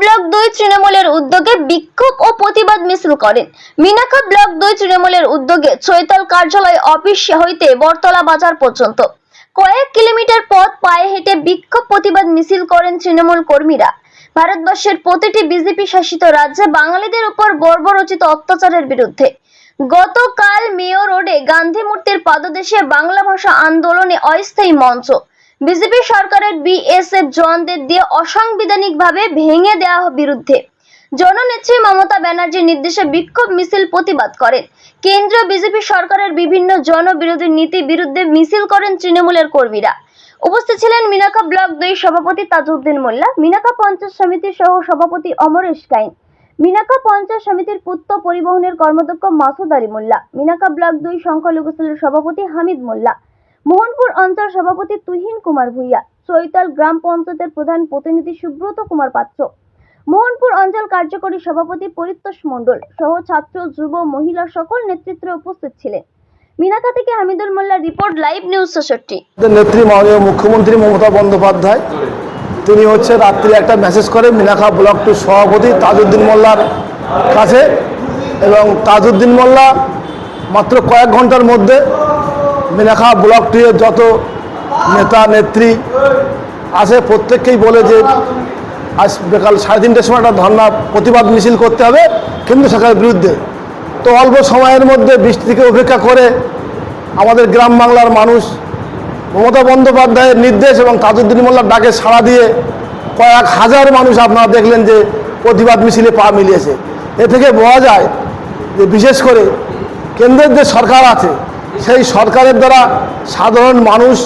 Block দুই তৃণমূলের উদ্যোগে বিক্ষোভ ও প্রতিবাদ মিছিল করেন। মিনাখা ব্লক দুই তৃণমূলের উদ্যোগে চৈতাল কার্যালয় অফিস হইতে বরতলা বাজার পর্যন্ত। কয়েক কিলোমিটার পথ পায়ে হেঁটে বিক্ষোভ প্রতিবাদ মিছিল করেন তৃণমূল কর্মীরা। ভারতবর্ষের প্রতিটি বিজেপি শাসিত রাজ্যে বাঙালিদের উপর বর্বরচিত অত্যাচারের বিরুদ্ধে। গতকাল মেয়র রোডে গান্ধী মূর্তির পাদদেশে বাংলা ভাষা আন্দোলনে অস্থায়ী মঞ্চ বিজেপি সরকারের বিএসএফ জওয়ানদের দিয়ে অসাংবিধানিকভাবে ভেঙে দেওয়া বিরুদ্ধে। জননেত্রী মমতা ব্যানার্জির নির্দেশে বিক্ষোভ মিছিল প্রতিবাদ করেন। কেন্দ্রীয় বিজেপি সরকারের বিভিন্ন জনবিরোধী নীতি বিরুদ্ধে মিছিল করেন তৃণমূলের কর্মীরা। উপস্থিত ছিলেন মিনাকা ব্লক দুই সভাপতি তাজউদ্দিন মোল্লা মিনাকা পঞ্চায়েত সমিতির সহ সভাপতি অমরেশ কাইন মিনাকা পঞ্চায়েত সমিতির পূর্ত পরিবহনের কর্মদক্ষ মাসুদ আলী মোল্লা মিনাকা ব্লক দুই সংখ্যালঘু সেলের সভাপতি হামিদ মোল্লা মোহনপুর অঞ্চল সভাপতি তুহিন কুমার ভুইয়া, চৈতাল গ্রাম পঞ্চায়েতের প্রধান প্রতিনিধি সুব্রত কুমার পাত্র, মোহনপুর অঞ্চল কার্যকরী সভাপতি পরিতোষ মণ্ডল সহ ছাত্র, যুব, মহিলা সকল নেতৃত্বে উপস্থিত ছিলেন। মিনাকা থেকে Hamidul Molla report, live news ছেষট্টি নেত্রী মাননীয় মুখ্যমন্ত্রী মমতা বন্দ্যোপাধ্যায়, তিনি হচ্ছে রাত্রি একটা মেসেজ করে মিনাখা ব্লক টু সভাপতি তাজউদ্দিন মোল্লার কাছে এবং তাজউদ্দিন মোল্লা মাত্র কয়েক ঘণ্টার মধ্যে মিনাখা ব্লক টু যত নেতা, নেত্রী আছে, প্রত্যেককেই বলে যে আজ বিকাল সাড়ে তিনটের সময় একটা ধর্না প্রতিবাদ মিছিল করতে হবে কেন্দ্র সরকারের বিরুদ্ধে। তো অল্প সময়ের মধ্যে বৃষ্টিকে উপেক্ষা করে আমাদের গ্রাম বাংলার মানুষ মমতা বন্দ্যোপাধ্যায়ের নির্দেশ এবং তাজউদ্দিন মোল্লার ডাকে সাড়া দিয়ে কয়েক হাজার মানুষ আপনারা দেখলেন যে প্রতিবাদ মিছিলে পা মিলিয়েছে। এ থেকে বোঝা যায় যে বিশেষ করে কেন্দ্রের যে সরকার আছে সেই সরকারের দ্বারা সাধারণ মানুষ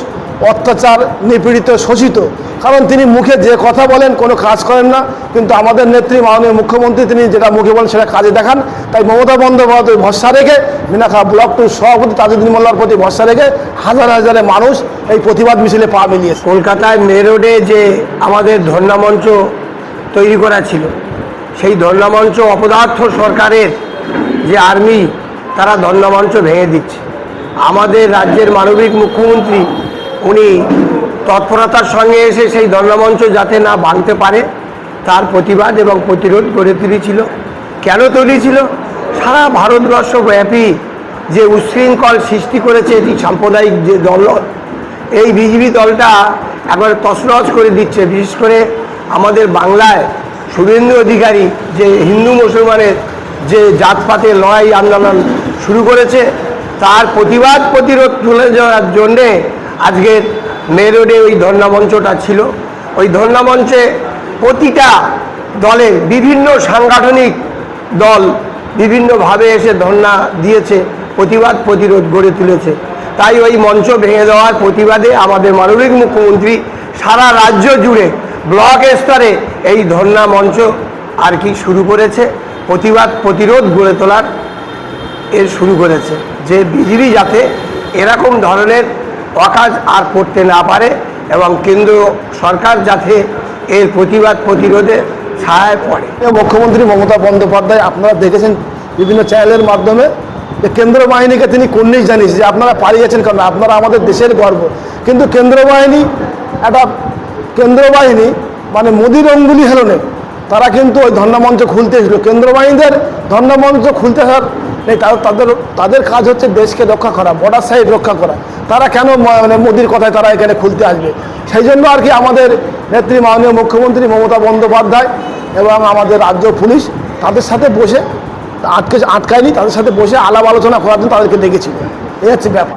অত্যাচার, নিপীড়িত, শোষিত। কারণ তিনি মুখে যে কথা বলেন, কোনো কাজ করেন না। কিন্তু আমাদের নেত্রী, মাননীয় মুখ্যমন্ত্রী তিনি যেটা মুখে বলেন সেটা কাজে দেখান। তাই মমতা বন্দ্যোপাধ্যায় ভরসা রেখে মিনাখা ব্লক টু সভাপতি তাজউদ্দিন মোল্লার প্রতি ভরসা রেখে হাজার হাজারে মানুষ এই প্রতিবাদ মিছিলে পা মিলিয়েছে। কলকাতায় মে রোডে যে আমাদের ধর্ণামঞ্চ তৈরি করা ছিল, সেই ধর্ণামঞ্চ অপদার্থ সরকারের যে আর্মি, তারা ধর্ণামঞ্চ ভেঙে দিচ্ছে। আমাদের রাজ্যের মানবিক মুখ্যমন্ত্রী, উনি তৎপরতার সঙ্গে এসে সেই ধর্ণামঞ্চ যাতে না ভাঙতে পারে, তার প্রতিবাদ এবং প্রতিরোধ গড়ে তুলেছিল। কেন তুলেছিল? সারা ভারতবর্ষ ব্যাপী যে উশৃঙ্খল সৃষ্টি করেছে এটি সাম্প্রদায়িক যে দল, এই বিজেপি দলটা একবারে তছনছ করে দিচ্ছে। বিশেষ করে আমাদের বাংলায় শুভেন্দু অধিকারী, যে হিন্দু মুসলমানের যে জাতপাতের লড়াই আন্দোলন শুরু করেছে তার প্রতিবাদ প্রতিরোধ তুলে যাওয়ার জন্যে আজকের মে রোডে ওই ধর্ণামঞ্চটা ছিল। ওই ধর্ণামঞ্চে প্রতিটা দলের বিভিন্ন সাংগঠনিক দল বিভিন্নভাবে এসে ধর্ণা দিয়েছে, প্রতিবাদ প্রতিরোধ গড়ে তুলেছে। তাই ওই মঞ্চ ভেঙে দেওয়ার প্রতিবাদে আমাদের মানবিক মুখ্যমন্ত্রী সারা রাজ্য জুড়ে ব্লক স্তরে এই ধর্ণা মঞ্চ আর কি শুরু করেছে। প্রতিবাদ প্রতিরোধ গড়ে তোলার এর শুরু করেছে। যে বিজেপি যাতে এরকম ধরনের অকাজ আর করতে না পারে এবং কেন্দ্র সরকার যাতে এর প্রতিবাদ প্রতিরোধে ছায় পড়ে। মুখ্যমন্ত্রী মমতা বন্দ্যোপাধ্যায়, আপনারা দেখেছেন বিভিন্ন চ্যানেলের মাধ্যমে যে কেন্দ্র বাহিনীকে তিনি কন্যেই জানিয়েছে যে আপনারা পালিয়ে পালিয়েছেন কারণ আপনারা আমাদের দেশের গর্ব। কিন্তু কেন্দ্র বাহিনী একটা কেন্দ্র বাহিনী মানে মোদির অঙ্গুলি হেলনে, তারা কিন্তু ওই ধর্ণামঞ্চ খুলতে এসেছিল। কেন্দ্র বাহিনীদের ধর্ণামঞ্চ খুলতে আসার নেই তাদের তাদের কাজ হচ্ছে দেশকে রক্ষা করা বর্ডার সাইড রক্ষা করা। তারা কেন মানে মোদির কথায় তারা এখানে খুলতে আসবে? সেই জন্য আর কি আমাদের নেত্রী মাননীয় মুখ্যমন্ত্রী মমতা বন্দ্যোপাধ্যায় এবং আমাদের রাজ্য পুলিশ তাদের সাথে বসে আটকে, আটকায়নি, তাদের সাথে বসে আলাপ আলোচনা করার জন্য তাদেরকে ডেকেছিল। এই হচ্ছে ব্যাপার।